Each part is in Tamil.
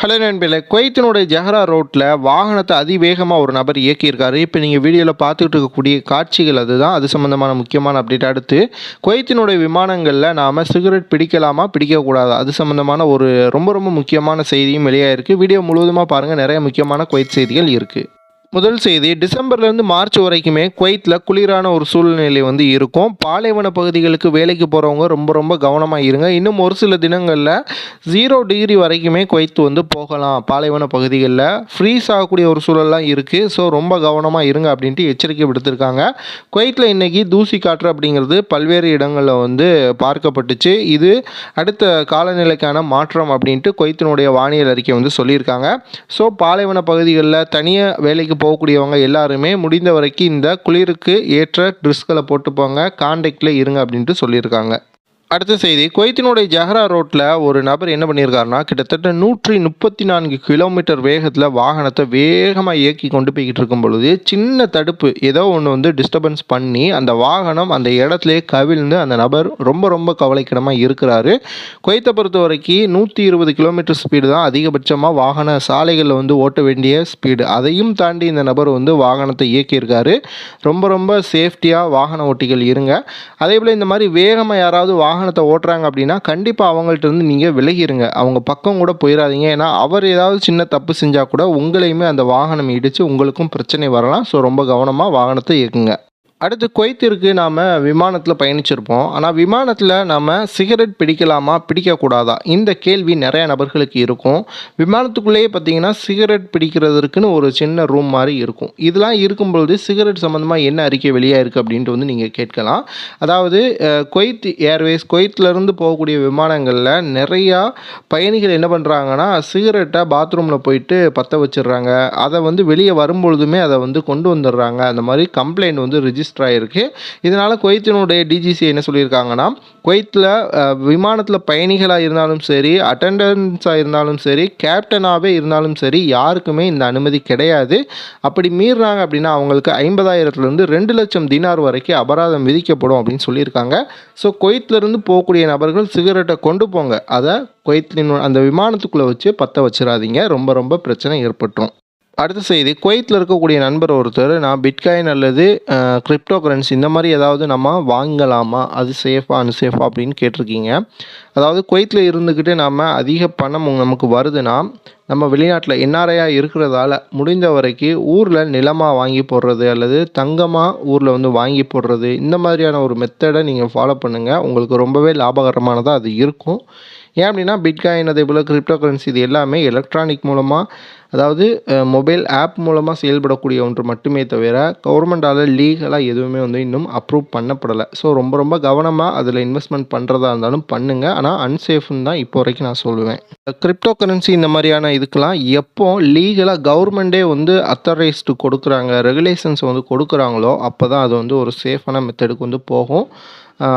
ஹலோ நண்பர்களே குவைத்தினுடைய ஜஹரா ரோட்டில் வாகனத்தை அதிவேகமாக ஒரு நபர் இயக்கியிருக்காரு. இப்போ நீங்கள் வீடியோவில் பார்த்துக்கிட்டு இருக்கக்கூடிய காட்சிகள் அதுதான். அது சம்மந்தமான முக்கியமான அப்டேட் அடுத்து குவைத்தினுடைய விமானங்களில் நாம் சிகரெட் பிடிக்கலாமா பிடிக்கக்கூடாது? அது சம்மந்தமான ஒரு ரொம்ப ரொம்ப முக்கியமான செய்தியும் வெளியாகிருக்கு வீடியோ முழுவதுமாக பாருங்கள் நிறைய முக்கியமான குவைத் செய்திகள் இருக்குது முதல் செய்தி டிசம்பர்லேருந்து மார்ச் வரைக்குமே குவைத்தில் குளிரான ஒரு சூழ்நிலை வந்து இருக்கும். பாலைவன பகுதிகளுக்கு வேலைக்கு போகிறவங்க ரொம்ப ரொம்ப கவனமாக இருங்க. இன்னும் ஒரு சில தினங்களில் ஜீரோ டிகிரி வரைக்குமே குவைத் வந்து போகலாம். பாலைவன பகுதிகளில் ஃப்ரீஸ் ஆகக்கூடிய ஒரு சூழல்லாம் இருக்குது ஸோ ரொம்ப கவனமாக இருங்க அப்படின்ட்டு எச்சரிக்கை விடுத்திருக்காங்க. குவைத்தில் இன்றைக்கி தூசி காற்று அப்படிங்கிறது பல்வேறு இடங்களில் வந்து பார்க்கப்பட்டுச்சு. இது அடுத்த காலநிலைக்கான மாற்றம் அப்படின்ட்டு குவைத்தினுடைய வானியல் அறிக்கை வந்து சொல்லியிருக்காங்க. ஸோ பாலைவன பகுதிகளில் தனியாக வேலைக்கு போகக்கூடியவங்க எல்லாருமே முடிந்த வரைக்கும் இந்த குளிருக்கு ஏற்ற ட்ரெஸ்களை போட்டு போங்க கான்டாக்டில் இருங்க அப்படின்ட்டு சொல்லியிருக்காங்க. அடுத்த செய்தி. குவைத்தினுடைய ஜஹரா ரோட்டில் ஒரு நபர் என்ன பண்ணியிருக்காருனா கிட்டத்தட்ட நூற்றி முப்பத்தி நான்கு கிலோமீட்டர் வேகத்தில் வாகனத்தை வேகமாக இயக்கி கொண்டு போய்கிட்டு இருக்கும் பொழுது சின்ன தடுப்பு ஏதோ ஒன்று வந்து டிஸ்டர்பன்ஸ் பண்ணி அந்த வாகனம் அந்த இடத்துலையே கவிழ்ந்து அந்த நபர் ரொம்ப ரொம்ப கவலைக்கிடமாக இருக்கிறாரு. குவைத்தை பொறுத்த வரைக்கும் நூற்றி இருபது கிலோமீட்டர் ஸ்பீடு தான் அதிகபட்சமாக வாகன சாலைகளில் வந்து ஓட்ட வேண்டிய ஸ்பீடு அதையும் தாண்டி இந்த நபர் வந்து வாகனத்தை இயக்கியிருக்காரு. ரொம்ப ரொம்ப சேஃப்டியாக வாகன ஓட்டிகள் இருங்க. அதே போல் இந்த மாதிரி வேகமாக யாராவது வாகனத்தை ஓட்டுறாங்க அப்படின்னா கண்டிப்பாக அவங்கள்ட்ட இருந்து நீங்கள் விலகிருங்க. அவங்க பக்கம் கூட போயிடாதீங்க ஏன்னா அவர் ஏதாவது சின்ன தப்பு செஞ்சால் கூட உங்களையுமே அந்த வாகனம் இடித்து உங்களுக்கும் பிரச்சனை வரலாம். ஸோ ரொம்ப கவனமாக வாகனத்தை இயக்குங்க. அடுத்து குவைத்திற்கு நாம் விமானத்தில் பயணிச்சிருப்போம். ஆனால் விமானத்தில் நாம் சிகரெட் பிடிக்கலாமா பிடிக்கக்கூடாதா? இந்த கேள்வி நிறைய நபர்களுக்கு இருக்கும். விமானத்துக்குள்ளேயே பார்த்தீங்கன்னா சிகரெட் பிடிக்கிறதுக்குன்னு ஒரு சின்ன ரூம் மாதிரி இருக்கும். இதெல்லாம் இருக்கும்பொழுது சிகரெட் சம்மந்தமாக என்ன அறிக்கை வெளியாக இருக்குது அப்படின்ட்டு வந்து நீங்கள் கேட்கலாம். அதாவது குவைத் ஏர்வேஸ் குவைத்லேருந்து போகக்கூடிய விமானங்களில் நிறையா பயணிகள் என்ன பண்ணுறாங்கன்னா சிகரெட்டை பாத்ரூமில் போயிட்டு பற்ற வச்சிடுறாங்க. அதை வந்து வெளியே வரும்பொழுதுமே அதை வந்து கொண்டு வந்துடுறாங்க. அந்த மாதிரி கம்ப்ளைண்ட் வந்து ரிஜிஸ்டர் ஆகிருக்கு இதனால் குவைத்தினுடைய டிஜிசி என்ன சொல்லியிருக்காங்கன்னா குவைத்தில் விமானத்தில் பயணிகளாக இருந்தாலும் சரி அட்டண்டன்ஸாக இருந்தாலும் சரி கேப்டனாகவே இருந்தாலும் சரி யாருக்குமே இந்த அனுமதி கிடையாது. அப்படி மீறினாங்க அப்படின்னா அவங்களுக்கு ஐம்பதாயிரத்துலேருந்து ரெண்டு லட்சம் தினார் வரைக்கும் அபராதம் விதிக்கப்படும் அப்படின்னு சொல்லியிருக்காங்க. ஸோ குவைத்திலிருந்து போகக்கூடிய நபர்கள் சிகரெட்டை கொண்டு போங்க. அதை குவைத்தின் அந்த விமானத்துக்குள்ளே வச்சு பற்ற வச்சிடாதீங்க. ரொம்ப ரொம்ப பிரச்சனை ஏற்பட்டுரும். அடுத்த செய்தி குவைத்தில் இருக்கக்கூடிய நண்பர் ஒருத்தர் நான் பிட்காயின் அல்லது கிரிப்டோ கரன்சி இந்த மாதிரி ஏதாவது நம்ம வாங்கலாமா? அது சேஃபா அன்சேஃபா அப்படின்னு கேட்டிருக்கீங்க. அதாவது குவைத்தில் இருந்துக்கிட்டு நாம் அதிக பணம் நமக்கு வருதுன்னா நம்ம வெளிநாட்டில் என்ஆர்ஐயாக இருக்கிறதால முடிந்த வரைக்கும் ஊரில் நிலமாக வாங்கி போடுறது அல்லது தங்கமாக ஊரில் வந்து வாங்கி போடுறது இந்த மாதிரியான ஒரு மெத்தடை நீங்கள் ஃபாலோ பண்ணுங்கள் உங்களுக்கு ரொம்பவே லாபகரமானதாக அது இருக்கும். ஏன் அப்படின்னா பிட்காயின் அதே போல் கிரிப்டோ கரன்சி இது எல்லாமே எலக்ட்ரானிக் மூலமாக அதாவது மொபைல் ஆப் மூலமாக செயல்படக்கூடிய ஒன்று மட்டுமே தவிர கவர்மெண்டால் லீகலாக எதுவுமே வந்து இன்னும் அப்ரூவ் பண்ணப்படலை. ஸோ ரொம்ப ரொம்ப கவனமாக அதில் இன்வெஸ்ட்மெண்ட் பண்ணுறதா இருந்தாலும் பண்ணுங்கள் ஆனால் அன்சேஃப்னு தான் இப்போ வரைக்கும் நான் சொல்லுவேன். கிரிப்டோ கரன்சி இந்த மாதிரியான இதுக்கெலாம் எப்போ லீகலாக கவர்மெண்ட்டே வந்து அத்தரைஸ்டு கொடுக்குறாங்க ரெகுலேஷன்ஸ் வந்து கொடுக்குறாங்களோ அப்போ தான் அது வந்து ஒரு சேஃபான மெத்தடுக்கு வந்து போகும்.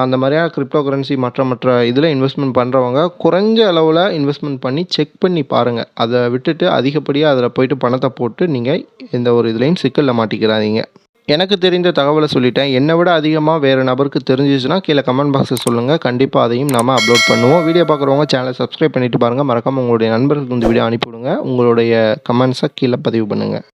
அந்த மாதிரியான கிரிப்டோ கரன்சி மற்ற மற்ற இதில் இன்வெஸ்ட்மெண்ட் பண்ணுறவங்க குறைஞ்ச அளவில் இன்வெஸ்ட்மெண்ட் பண்ணி செக் பண்ணி பாருங்கள் அதை விட்டுட்டு அதிகப்படியாக அதில் போயிட்டு பணத்தை போட்டு நீங்கள் எந்த ஒரு இதுலேயும் சிக்கலில் மாட்டிக்கிறாதீங்க. எனக்கு தெரிந்த தகவலை சொல்லிட்டேன். என்னை விட அதிகமாக வேறு நபருக்கு தெரிஞ்சிச்சுன்னா கீழே கமெண்ட் பாக்ஸில் சொல்லுங்கள் கண்டிப்பாக அதையும் நம்ம அப்லோட் பண்ணுவோம். வீடியோ பார்க்குறவங்க சேனலை சப்ஸ்கிரைப் பண்ணிட்டு பாருங்கள் மறக்காமல் உங்களுடைய நண்பர்களுக்கு இந்த வீடியோ அனுப்பிவிடுங்க. உங்களுடைய கமெண்ட்ஸை கீழே பதிவு பண்ணுங்கள்